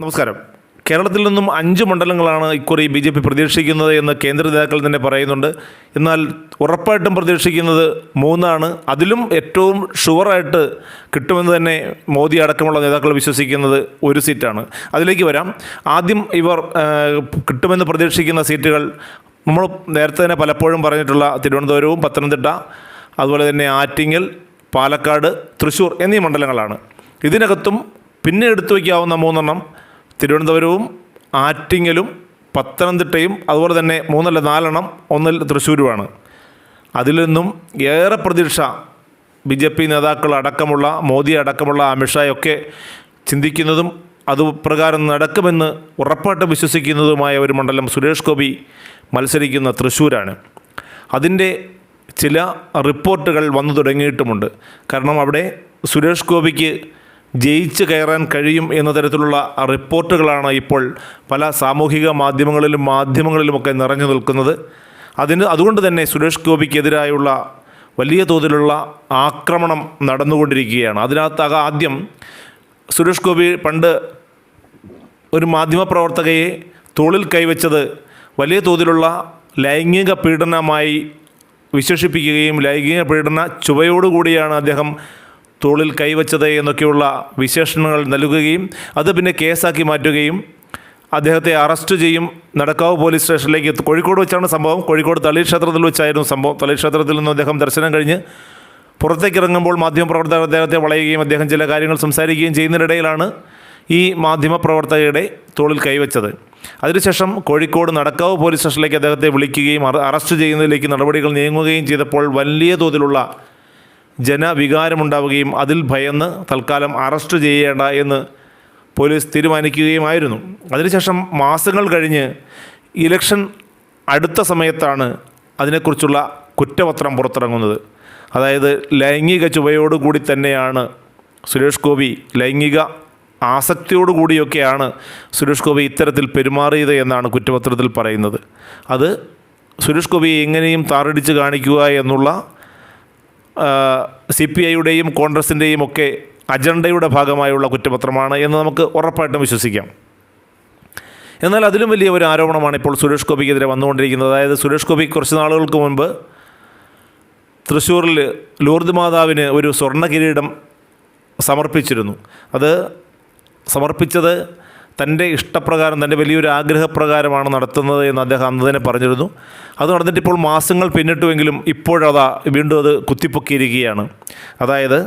നമസ്കാരം. കേരളത്തിൽ നിന്നും അഞ്ച് മണ്ഡലങ്ങളാണ് ഇക്കുറി ബി ജെ പി പ്രതീക്ഷിക്കുന്നത് എന്ന് കേന്ദ്ര നേതാക്കൾ തന്നെ പറയുന്നുണ്ട്. എന്നാൽ ഉറപ്പായിട്ടും പ്രതീക്ഷിക്കുന്നത് മൂന്നാണ്. അതിലും ഏറ്റവും ഷുവറായിട്ട് കിട്ടുമെന്ന് തന്നെ മോദി അടക്കമുള്ള നേതാക്കൾ വിശ്വസിക്കുന്നത് ഒരു സീറ്റാണ്. അതിലേക്ക് വരാം. ആദ്യം ഇവർ കിട്ടുമെന്ന് പ്രതീക്ഷിക്കുന്ന സീറ്റുകൾ നമ്മൾ നേരത്തെ തന്നെ പലപ്പോഴും പറഞ്ഞിട്ടുള്ള തിരുവനന്തപുരവും പത്തനംതിട്ട അതുപോലെ തന്നെ ആറ്റിങ്ങൽ പാലക്കാട് തൃശ്ശൂർ എന്നീ മണ്ഡലങ്ങളാണ്. ഇതിനകത്തും പിന്നെ എടുത്തു വയ്ക്കാവുന്ന മൂന്നെണ്ണം തിരുവനന്തപുരവും ആറ്റിങ്ങലും പത്തനംതിട്ടയും അതുപോലെ തന്നെ മൂന്നല്ല നാലെണ്ണം ഒന്നിൽ തൃശ്ശൂരുമാണ്. അതിൽ നിന്നും ഏറെ പ്രതീക്ഷ ബി ജെ പി നേതാക്കൾ അടക്കമുള്ള മോദി അടക്കമുള്ള അമിത്ഷായൊക്കെ ചിന്തിക്കുന്നതും അത് പ്രകാരം നടക്കുമെന്ന് ഉറപ്പായിട്ട് വിശ്വസിക്കുന്നതുമായ ഒരു മണ്ഡലം സുരേഷ് ഗോപി മത്സരിക്കുന്ന തൃശ്ശൂരാണ്. അതിന്റെ ചില റിപ്പോർട്ടുകൾ വന്നു തുടങ്ങിയിട്ടുമുണ്ട്. കാരണം അവിടെ സുരേഷ് ഗോപിക്ക് ജയിച്ച് കയറാൻ കഴിയും എന്ന തരത്തിലുള്ള റിപ്പോർട്ടുകളാണ് ഇപ്പോൾ പല സാമൂഹിക മാധ്യമങ്ങളിലും മാധ്യമങ്ങളിലുമൊക്കെ നിറഞ്ഞു നിൽക്കുന്നത്. അതിന് അതുകൊണ്ട് തന്നെ സുരേഷ് ഗോപിക്കെതിരായുള്ള വലിയ തോതിലുള്ള ആക്രമണം നടന്നുകൊണ്ടിരിക്കുകയാണ്. അതിനകത്ത് ആദ്യം സുരേഷ് ഗോപി പണ്ട് ഒരു മാധ്യമപ്രവർത്തകയെ തോളിൽ കൈവച്ചത് വലിയ തോതിലുള്ള ലൈംഗിക പീഡനമായി വിശേഷിപ്പിക്കുകയും ലൈംഗിക പീഡന ചുവയോടുകൂടിയാണ് അദ്ദേഹം തോളിൽ കൈവച്ചത് എന്നൊക്കെയുള്ള വിശേഷണങ്ങൾ നൽകുകയും അത് പിന്നെ കേസാക്കി മാറ്റുകയും അദ്ദേഹത്തെ അറസ്റ്റ് ചെയ്യും. നടക്കാവ് പോലീസ് സ്റ്റേഷനിലേക്ക് കോഴിക്കോട് വെച്ചാണ് സംഭവം. കോഴിക്കോട് തളി ക്ഷേത്രത്തിൽ വെച്ചായിരുന്നു സംഭവം. തളി ക്ഷേത്രത്തിൽ നിന്ന് അദ്ദേഹം ദർശനം കഴിഞ്ഞ് പുറത്തേക്ക് ഇറങ്ങുമ്പോൾ മാധ്യമപ്രവർത്തകർ അദ്ദേഹത്തെ വളയുകയും അദ്ദേഹം ചില കാര്യങ്ങൾ സംസാരിക്കുകയും ചെയ്യുന്നതിനിടയിലാണ് ഈ മാധ്യമപ്രവർത്തകരുടെ തോളിൽ കൈവച്ചത്. അതിനുശേഷം കോഴിക്കോട് നടക്കാവ് പോലീസ് സ്റ്റേഷനിലേക്ക് അദ്ദേഹത്തെ വിളിക്കുകയും അറസ്റ്റ് ചെയ്യുന്നതിലേക്ക് നടപടികൾ നീങ്ങുകയും ചെയ്തപ്പോൾ വലിയ തോതിലുള്ള ജനവികാരമുണ്ടാവുകയും അതിൽ ഭയന്ന് തൽക്കാലം അറസ്റ്റ് ചെയ്യേണ്ട എന്ന് പോലീസ് തീരുമാനിക്കുകയുമായിരുന്നു. അതിനുശേഷം മാസങ്ങൾ കഴിഞ്ഞ് ഇലക്ഷൻ അടുത്ത സമയത്താണ് അതിനെക്കുറിച്ചുള്ള കുറ്റപത്രം പുറത്തിറങ്ങുന്നത്. അതായത് ലൈംഗിക ചുവയോടുകൂടി തന്നെയാണ് സുരേഷ് ഗോപി ലൈംഗിക ആസക്തിയോടുകൂടിയൊക്കെയാണ് സുരേഷ് ഗോപി ഇത്തരത്തിൽ പെരുമാറിയത് എന്നാണ് കുറ്റപത്രത്തിൽ പറയുന്നത്. അത് സുരേഷ് ഗോപിയെ എങ്ങനെയും താറടിച്ച് കാണിക്കുക എന്നുള്ള സി പി ഐയുടെയും കോൺഗ്രസിന്റെയും ഒക്കെ അജണ്ടയുടെ ഭാഗമായുള്ള കുറ്റപത്രമാണ് എന്ന് നമുക്ക് ഉറപ്പായിട്ടും വിശ്വസിക്കാം. എന്നാൽ അതിലും വലിയ ഒരു ആരോപണമാണ് ഇപ്പോൾ സുരേഷ് ഗോപിക്കെതിരെ വന്നുകൊണ്ടിരിക്കുന്നത്. അതായത് സുരേഷ് ഗോപി കുറച്ച് നാളുകൾക്ക് മുൻപ് തൃശ്ശൂരിൽ ലൂർദ് മാതാവിന് ഒരു സ്വർണ കിരീടം സമർപ്പിച്ചിരുന്നു. അത് സമർപ്പിച്ചത് തന്റെ ഇഷ്ടപ്രകാരം തന്റെ വലിയൊരു ആഗ്രഹപ്രകാരമാണ് നടത്തുന്നത് എന്ന് അദ്ദേഹം അന്ന് തന്നെ പറഞ്ഞിരുന്നു. അത് നടന്നിട്ട് ഇപ്പോൾ മാസങ്ങൾ പിന്നിട്ടുവെങ്കിലും ഇപ്പോഴതാ വീണ്ടും അത് കുത്തിപ്പൊക്കിയിരിക്കുകയാണ്. അതായത്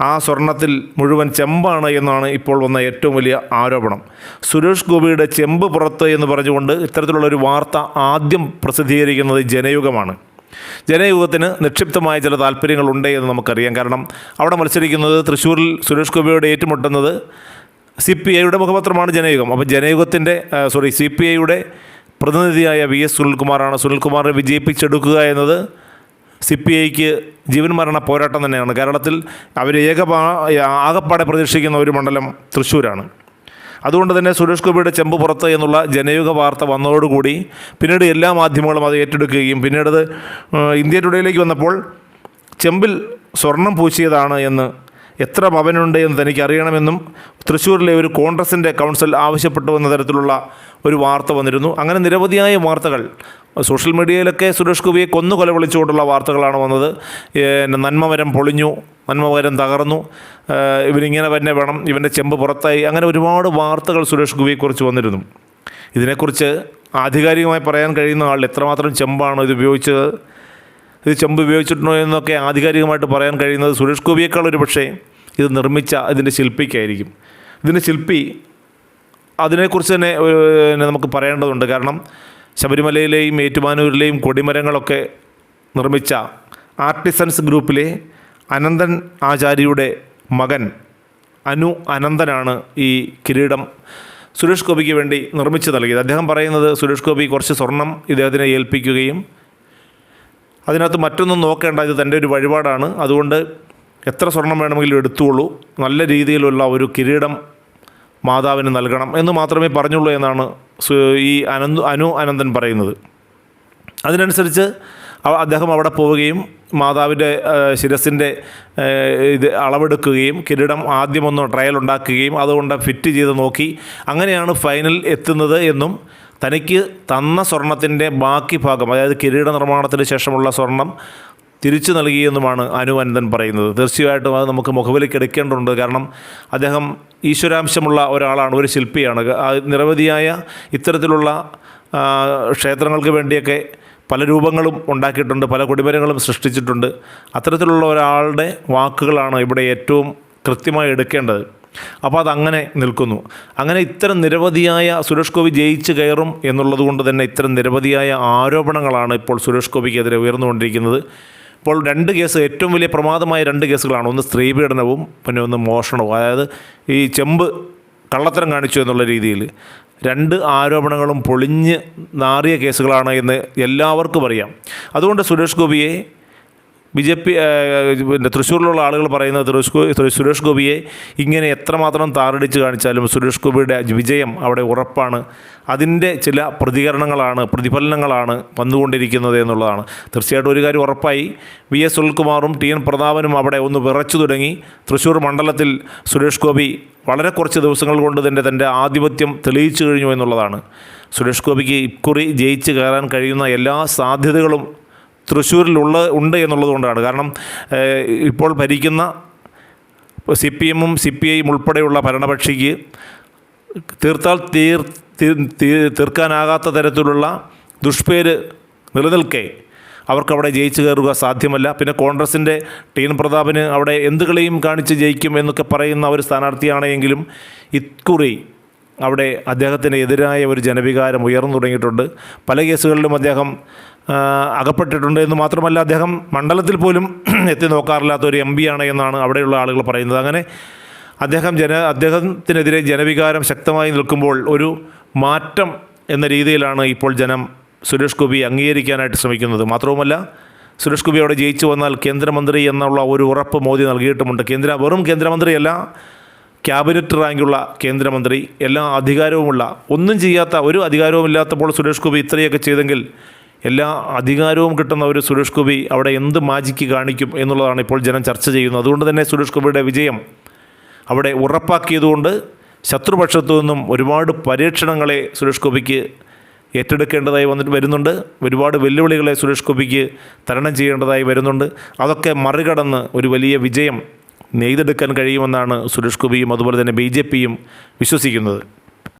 ആ സ്വർണത്തിൽ മുഴുവൻ ചെമ്പാണ് എന്നാണ് ഇപ്പോൾ വന്ന ഏറ്റവും വലിയ ആരോപണം. സുരേഷ് ഗോപിയുടെ ചെമ്പ് പുറത്ത് എന്ന് പറഞ്ഞുകൊണ്ട് ഇത്തരത്തിലുള്ള ഒരു വാർത്ത ആദ്യം പ്രസിദ്ധീകരിക്കുന്നത് ജനയുഗമാണ്. ജനയുഗത്തിന് നിക്ഷിപ്തമായ ചില താല്പര്യങ്ങളുണ്ട് എന്ന് നമുക്കറിയാം. കാരണം അവിടെ മത്സരിക്കുന്നത് തൃശ്ശൂരിൽ സുരേഷ് ഗോപിയോട് ഏറ്റുമുട്ടുന്നത് സി പി ഐയുടെ മുഖപത്രമാണ് ജനയുഗം. അപ്പോൾ ജനയുഗത്തിന്റെ സോറി സി പി ഐയുടെ പ്രതിനിധിയായ വി എസ് സുനിൽകുമാറാണ്. സുനിൽകുമാറിനെ വിജയിപ്പിച്ചെടുക്കുക എന്നത് സി പി ഐക്ക് ജീവൻ മരണ പോരാട്ടം തന്നെയാണ്. കേരളത്തിൽ അവർ ഏക ആകപ്പാടെ പ്രതീക്ഷിക്കുന്ന ഒരു മണ്ഡലം തൃശ്ശൂരാണ്. അതുകൊണ്ട് തന്നെ സുരേഷ് ഗോപിയുടെ ചെമ്പ് പുറത്ത് എന്നുള്ള ജനയുഗ വാർത്ത വന്നതോടുകൂടി പിന്നീട് എല്ലാ മാധ്യമങ്ങളും അത് ഏറ്റെടുക്കുകയും പിന്നീട് അത് ഇന്ത്യ ടുഡേയിലേക്ക് വന്നപ്പോൾ ചെമ്പിൽ സ്വർണം പൂശിയതാണ് എന്ന് എത്ര ഭവനുണ്ട് എന്ന് തനിക്ക് അറിയണമെന്നും തൃശ്ശൂരിലെ ഒരു കോൺഗ്രസിന്റെ കൗൺസിൽ ആവശ്യപ്പെട്ടു എന്ന തരത്തിലുള്ള ഒരു വാർത്ത വന്നിരുന്നു. അങ്ങനെ നിരവധിയായ വാർത്തകൾ സോഷ്യൽ മീഡിയയിലൊക്കെ സുരേഷ് ഗോപിയെ കൊന്നു കൊലവിളിച്ചുകൊണ്ടുള്ള വാർത്തകളാണ് വന്നത്. നന്മമരം പൊളിഞ്ഞു നന്മമരം തകർന്നു. ഇവരിങ്ങനെ തന്നെ വേണം ഇവന്റെ ചെമ്പ് പുറത്തായി. അങ്ങനെ ഒരുപാട് വാർത്തകൾ സുരേഷ് ഗോപിയെക്കുറിച്ച് വന്നിരുന്നു. ഇതിനെക്കുറിച്ച് ആധികാരികമായി പറയാൻ കഴിയുന്ന ആൾ എത്രമാത്രം ചെമ്പാണ് ഇത് ഉപയോഗിച്ചത്? ഇത് ചെമ്പ് ഉപയോഗിച്ചിട്ടുണ്ടോ എന്നൊക്കെ ആധികാരികമായിട്ട് പറയാൻ കഴിയുന്നത് സുരേഷ് ഗോപിയേക്കാൾ ഒരു പക്ഷേ ഇത് നിർമ്മിച്ച ഇതിന്റെ ശില്പിക്കായിരിക്കും. ഇതിന്റെ ശില്പി അതിനെക്കുറിച്ച് തന്നെ നമുക്ക് പറയേണ്ടതുണ്ട്. കാരണം ശബരിമലയിലെയും ഏറ്റുമാനൂരിലെയും കൊടിമരങ്ങളൊക്കെ നിർമ്മിച്ച ആർട്ടിസൻസ് ഗ്രൂപ്പിലെ അനന്തൻ ആചാര്യയുടെ മകൻ അനു അനന്തനാണ് ഈ കിരീടം സുരേഷ് ഗോപിക്ക് വേണ്ടി നിർമ്മിച്ചു നൽകിയത്. അദ്ദേഹം പറയുന്നത് സുരേഷ് ഗോപി കുറച്ച് സ്വർണം ഇദ്ദേഹത്തിനെ ഏൽപ്പിക്കുകയും അതിനകത്ത് മറ്റൊന്നും നോക്കേണ്ട ഇത് തന്റെ ഒരു വഴിപാടാണ്. അതുകൊണ്ട് എത്ര സ്വർണം വേണമെങ്കിലും എടുത്തുള്ളൂ നല്ല രീതിയിലുള്ള ഒരു കിരീടം മാതാവിന് നൽകണം എന്ന് മാത്രമേ പറഞ്ഞുള്ളൂ എന്നാണ് ഈ അനന്ത് അനു അനന്തൻ പറയുന്നത്. അതിനനുസരിച്ച് അദ്ദേഹം അവിടെ പോവുകയും മാതാവിന്റെ ശിരസിന്റെ ഇത് അളവെടുക്കുകയും കിരീടം ആദ്യമൊന്ന് ട്രയൽ ഉണ്ടാക്കുകയും അതുകൊണ്ട് ഫിറ്റ് ചെയ്ത് നോക്കി അങ്ങനെയാണ് ഫൈനൽ എത്തുന്നത് എന്നും തനിക്ക് തന്ന സ്വർണത്തിന്റെ ബാക്കി ഭാഗം അതായത് കിരീട നിർമ്മാണത്തിന് ശേഷമുള്ള സ്വർണം തിരിച്ചു നൽകിയെന്നുമാണ് അനു അനന്തൻ പറയുന്നത്. തീർച്ചയായിട്ടും അത് നമുക്ക് മുഖവിലേക്ക് എടുക്കേണ്ടതുണ്ട്. കാരണം അദ്ദേഹം ഈശ്വരാംശമുള്ള ഒരാളാണ് ഒരു ശില്പിയാണ്. നിരവധിയായ ഇത്തരത്തിലുള്ള ക്ഷേത്രങ്ങൾക്ക് വേണ്ടിയൊക്കെ പല രൂപങ്ങളും ഉണ്ടാക്കിയിട്ടുണ്ട് പല കൊടിമരങ്ങളും സൃഷ്ടിച്ചിട്ടുണ്ട്. അത്തരത്തിലുള്ള ഒരാളുടെ വാക്കുകളാണ് ഇവിടെ ഏറ്റവും കൃത്യമായി എടുക്കേണ്ടത്. അപ്പോൾ അതങ്ങനെ നിൽക്കുന്നു. അങ്ങനെ ഇത്തരം നിരവധിയായ സുരേഷ് ഗോപി ജയിച്ച് കയറും എന്നുള്ളത് കൊണ്ട് തന്നെ ഇത്തരം നിരവധിയായ ആരോപണങ്ങളാണ് ഇപ്പോൾ സുരേഷ് ഗോപിക്കെതിരെ ഉയർന്നുകൊണ്ടിരിക്കുന്നത്. ഇപ്പോൾ രണ്ട് കേസ് ഏറ്റവും വലിയ പ്രമാദമായ രണ്ട് കേസുകളാണ്. ഒന്ന് സ്ത്രീ സ്ത്രീപീഡനവും പിന്നെ ഒന്ന് മോഷണവും. അതായത് ഈ ചെമ്പ് കള്ളത്തരം കാണിച്ചു എന്നുള്ള രീതിയിൽ. രണ്ട് ആരോപണങ്ങളും പൊളിഞ്ഞ് നാറിയ കേസുകളാണ് എന്ന് എല്ലാവർക്കും അറിയാം. അതുകൊണ്ട് സുരേഷ് ഗോപിയെ ബി ജെ പി പിന്നെ തൃശ്ശൂരിലുള്ള ആളുകൾ പറയുന്നത് ഗോപി സുരേഷ് ഗോപിയെ ഇങ്ങനെ എത്രമാത്രം താറടിച്ച് കാണിച്ചാലും സുരേഷ് ഗോപിയുടെ വിജയം അവിടെ ഉറപ്പാണ്. അതിന്റെ ചില പ്രതികരണങ്ങളാണ് പ്രതിഫലനങ്ങളാണ് വന്നുകൊണ്ടിരിക്കുന്നത് എന്നുള്ളതാണ്. തീർച്ചയായിട്ടും ഒരു കാര്യം ഉറപ്പായി. വി എസ് സുനിൽകുമാറും ടി എൻ പ്രതാപനും അവിടെ ഒന്ന് വിറച്ചു തുടങ്ങി. തൃശ്ശൂർ മണ്ഡലത്തിൽ സുരേഷ് ഗോപി വളരെ കുറച്ച് ദിവസങ്ങൾ കൊണ്ട് തന്നെ തന്റെ ആധിപത്യം തെളിയിച്ചു കഴിഞ്ഞു എന്നുള്ളതാണ്. സുരേഷ് ഗോപിക്ക് ഇക്കുറി ജയിച്ച് കയറാൻ കഴിയുന്ന എല്ലാ സാധ്യതകളും തൃശ്ശൂരിലുള്ള ഉണ്ട് എന്നുള്ളത് കൊണ്ടാണ് കാരണം ഇപ്പോൾ ഭരിക്കുന്ന സി പി എമ്മും സി പി ഐയും ഉൾപ്പെടെയുള്ള ഭരണപക്ഷിക്ക് തീർത്താൽ തീർ തീർക്കാനാകാത്ത തരത്തിലുള്ള ദുഷ്പേര് നിലനിൽക്കെ അവർക്കവിടെ ജയിച്ചു കയറുക സാധ്യമല്ല. പിന്നെ കോൺഗ്രസിന്റെ ടീൻ പ്രതാപിന് അവിടെ എന്ത് കളിയും കാണിച്ച് ജയിക്കും എന്നൊക്കെ പറയുന്ന ഒരു സ്ഥാനാർത്ഥിയാണെങ്കിലും ഇക്കുറി അവിടെ അദ്ദേഹത്തിന് എതിരായ ഒരു ജനവികാരം ഉയർന്നു തുടങ്ങിയിട്ടുണ്ട്. പല കേസുകളിലും അദ്ദേഹം അകപ്പെട്ടിട്ടുണ്ട് എന്ന് മാത്രമല്ല അദ്ദേഹം മണ്ഡലത്തിൽ പോലും എത്തി നോക്കാറില്ലാത്ത ഒരു എം ആണ് എന്നാണ് അവിടെയുള്ള ആളുകൾ പറയുന്നത്. അങ്ങനെ അദ്ദേഹം ജന അദ്ദേഹത്തിനെതിരെ ജനവികാരം ശക്തമായി നിൽക്കുമ്പോൾ ഒരു മാറ്റം എന്ന രീതിയിലാണ് ഇപ്പോൾ ജനം സുരേഷ് ഗോപി അംഗീകരിക്കാനായിട്ട് ശ്രമിക്കുന്നത്. മാത്രവുമല്ല സുരേഷ് ഗോപി അവിടെ ജയിച്ചു വന്നാൽ കേന്ദ്രമന്ത്രി എന്നുള്ള ഒരു ഉറപ്പ് മോദി നൽകിയിട്ടുമുണ്ട്. കേന്ദ്ര വെറും കേന്ദ്രമന്ത്രിയല്ല ക്യാബിനറ്റ് റാങ്കുള്ള കേന്ദ്രമന്ത്രി എല്ലാ അധികാരവുമുള്ള ഒന്നും ചെയ്യാത്ത ഒരു അധികാരവുമില്ലാത്തപ്പോൾ സുരേഷ് ഗോപി ഇത്രയൊക്കെ ചെയ്തെങ്കിൽ എല്ലാ അധികാരവും കിട്ടുന്ന ഒരു സുരേഷ് ഗോപി അവിടെ എന്ത് മാജിക്ക് കാണിക്കും എന്നുള്ളതാണ് ഇപ്പോൾ ജനം ചർച്ച ചെയ്യുന്നത്. അതുകൊണ്ട് തന്നെ സുരേഷ് ഗോപിയുടെ വിജയം അവിടെ ഉറപ്പാക്കിയതുകൊണ്ട് ശത്രുപക്ഷത്തു നിന്നും ഒരുപാട് പരീക്ഷണങ്ങളെ സുരേഷ് ഗോപിക്ക് ഏറ്റെടുക്കേണ്ടതായി വന്നിട്ട് വരുന്നുണ്ട്. ഒരുപാട് വെല്ലുവിളികളെ സുരേഷ് ഗോപിക്ക് തരണം ചെയ്യേണ്ടതായി വരുന്നുണ്ട്. അതൊക്കെ മറികടന്ന് ഒരു വലിയ വിജയം നെയ്തെടുക്കാൻ കഴിയുമെന്നാണ് സുരേഷ് ഗോപിയും അതുപോലെ തന്നെ ബി വിശ്വസിക്കുന്നത്.